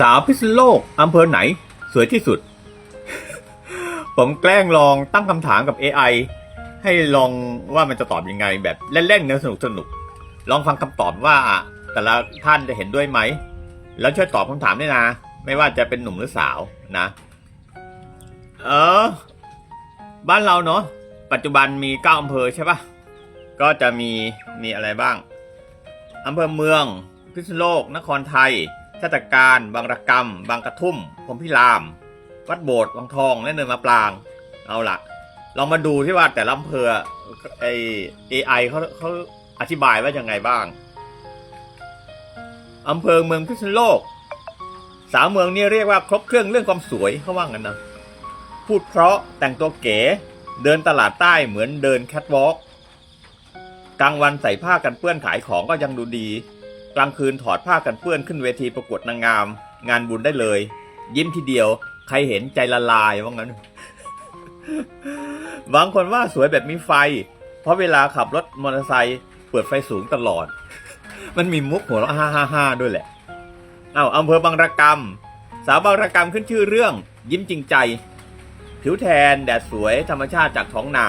สาวพิษณุโลกอำเภอไหน สวยที่สุด ผมแกล้งลองตั้งคำถามกับ AI ให้ลองว่ามันจะตอบยังไงแบบเล่นๆนื้อสนุกสนุก ลองฟังคำตอบว่าแต่ละท่านจะเห็นด้วยไหม แล้วช่วยตอบคำถามด้วยนะ ไม่ว่าจะเป็นหนุ่มหรือสาวนะ เออ บ้านเราเนาะปัจจุบันมีเก้าอำเภอใช่ปะก็จะมีมีอะไรบ้างอำเภอเมือง พิษณุโลก นครไทย ชาตการ บางระกรรม บางกระทุ่มพรมพิราม วัดโบสถ์วังทอง และเนินมะปราง เอาละลองมาดูที่ว่าแต่ละอำเภอไอเอไอเขาเขาอธิบายว่ายังไงบ้างอำเภอเมืองพิษณุโลก สาวเมืองนี่เรียกว่าครบเครื่องเรื่องความสวยเขาว่างั้นนะพูดเพราะแต่งตัวเก๋เดินตลาดใต้เหมือนเดินแคทวอล์กกลางวันใส่ผ้ากันเปื้อนขายของก็ยังดูดี กลางคืนถอดผ้ากันเปื้อนขึ้นเวทีประกวดนางงาม งานบุญได้เลย ยิ้มทีเดียว ใครเห็นใจละลายว่างั้นบางคนว่าสวยแบบมีไฟ เพราะเวลาขับรถมอเตอร์ไซค์เปิดไฟสูงตลอด มันมีมุกหัวเราะฮ่าฮ่าฮ่าด้วยแหละเอ้าอำเภอบางระกรรมสาวบางระกรรมขึ้นชื่อเรื่อง ยิ้มจริงใจ ผิวแทนแดดสวยธรรมชาติจากท้องนา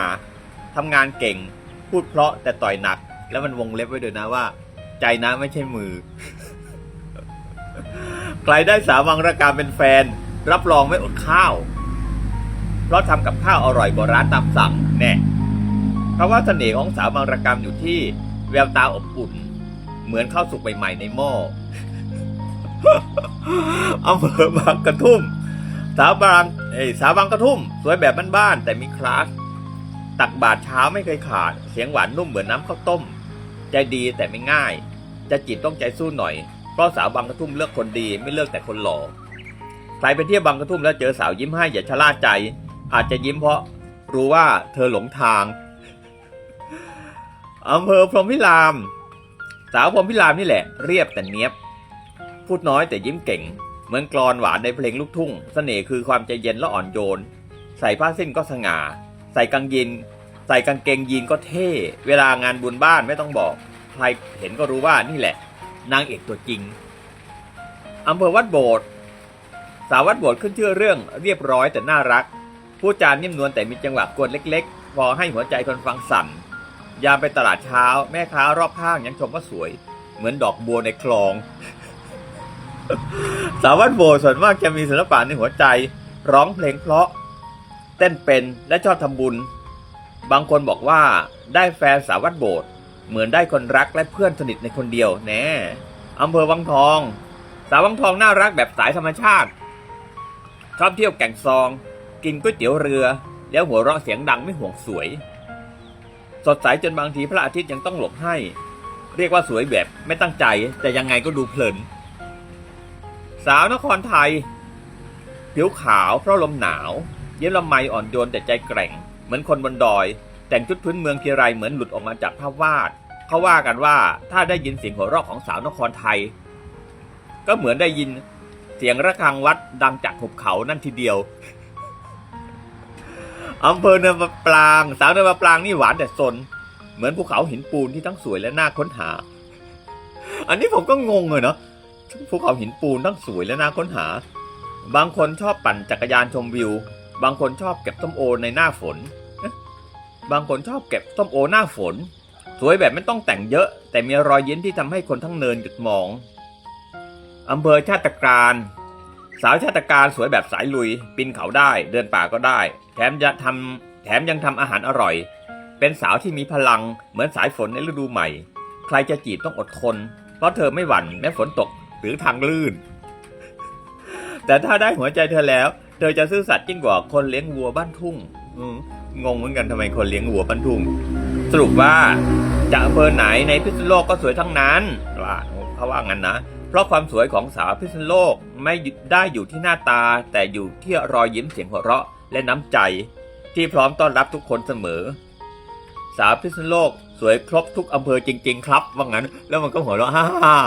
ทำงานเก่ง พูดเพราะแต่ต่อยหนัก แล้วมันวงเล็บไว้ด้วยนะว่า ใจนะไม่ใช่มือ ใครได้สาวบางระกรรเป็นแฟน รับรองไม่อดข้าว เพราะทำกับข้าวอร่อยกว่าร้านตามสั่งแน่เพราะว่าเสน่ห์ของสาวบางระกรรมอยู่ที่แววตาอบอุ่น เหมือนข้าวสุกใหม่ๆในหม้ออำเภอบางกระทุ่ม สาวบางเอ้สาวบางกระทุ่ม สวยแบบบ้านๆแต่มีคลาส ตักบาตรเช้าไม่เคยขาด เสียงหวานนุ่มเหมือนน้ำข้าวต้ม ใจดีแต่ไม่ง่าย จะจีบต้องใจสู้หน่อย เพราะสาวบางกระทุ่มเลือกคนดีไม่เลือกแต่คนหล่อใครไปเที่ยวบางกระทุ่มแล้วเจอสาวยิ้มให้อย่าชะล่าใจ อาจจะยิ้มเพราะรู้ว่าเธอหลงทางอำเภอพรหมพิราม สาวพรหมพิรามนี่แหละเรียบแต่เนี้ยบ พูดน้อยแต่ยิ้มเก่ง เหมือนกลอนหวานในเพลงลูกทุ่งเสน่ห์คือความใจเย็นและอ่อนโยน ใส่ผ้าสิ้นก็สง่า ใส่กางยิน ใส่กางเกงยีนก็เท่ เวลางานบุญบ้านไม่ต้องบอก ใครเห็นก็รู้ว่านี่แหละ นางเอกตัวจริงอำเภอวัดโบสถ์สาววัดโบสถ์ขึ้นชื่อเรื่องเรียบร้อยแต่น่ารักพูดจานิ่มนวลแต่มีจังหวะกวนเล็กๆ พอให้หัวใจคนฟังสั่น ยามไปตลาดเช้า แม่ค้ารอบข้างยังชมว่าสวย เหมือนดอกบัวในคลอง สาววัดโบสถ์ส่วนมากจะมีศิลปะในหัวใจ ร้องเพลงเพราะ เต้นเป็นและชอบทำบุญ บางคนบอกว่าได้แฟนสาววัดโบสถ์เหมือนได้คนรักและเพื่อนสนิทในคนเดียวแน่อำเภอวังทอง สาววังทองน่ารักแบบสายธรรมชาติ ชอบเที่ยวแก่งซอง กินก๋วยเตี๋ยวเรือ แล้วหัวเราะเสียงดังไม่ห่วงสวย สดใสจนบางทีพระอาทิตย์ยังต้องหลบให้ เรียกว่าสวยแบบไม่ตั้งใจแต่ยังไงก็ดูเพลิน สาวนครไทย ผิวขาวเพราะลมหนาว เย็นละไมอ่อนโยนแต่ใจแกร่ง เหมือนคนบนดอย แต่งชุดพื้นเมืองทีไรเหมือนหลุดออกมาจากภาพวาด เขาว่ากันว่าถ้าได้ยินเสียงหัวเราะของสาวนครไทย ก็เหมือนได้ยินเสียงระฆังวัดดังจากหุบเขานั่นทีเดียวอำเภอเนินมะปราง สาวเนินมะปรางนี่หวานแต่สน เหมือนภูเขาหินปูนที่ทั้งสวยและน่าค้นหา อันนี้ผมก็งงเลยเนาะภูเขาหินปูนทั้งสวยและน่าค้นหา บางคนชอบปั่นจักรยานชมวิว บางคนชอบเก็บส้มโอในหน้าฝน บางคนชอบเก็บส้มโอหน้าฝน สวยแบบไม่ต้องแต่งเยอะ แต่มีรอยยิ้มที่ทำให้คนทั้งเนินหยุดมองอำเภอชาติการ สาวชาติการสวยแบบสายลุย ปีนเขาได้ เดินป่าก็ได้ แถมจะทำแถมยังทำอาหารอร่อย เป็นสาวที่มีพลังเหมือนสายฝนในฤดูใหม่ ใครจะจีบต้องอดทน เพราะเธอไม่หวั่นแม้ฝนตกหรือทางลื่น แต่ถ้าได้หัวใจเธอแล้ว เธอจะซื่อสัตย์ยิ่งกว่าคนเลี้ยงวัวบ้านทุ่งงงเหมือนกันทำไมคนเลี้ยงวัวบ้านทุ่ง สรุปว่าจากอำเภอไหนในพิษณุโลกก็สวยทั้งนั้นว่าเขาว่างั้นนะเพราะความสวยของสาวพิษณุโลกไม่ได้อยู่ที่หน้าตา แต่อยู่ที่รอยยิ้มเสียงหัวเราะและน้ำใจ ที่พร้อมต้อนรับทุกคนเสมอ สาวพิษณุโลกสวยครบทุกอำเภอจริง ๆ ครับว่างั้น แล้วมันก็หัวเราะฮ่า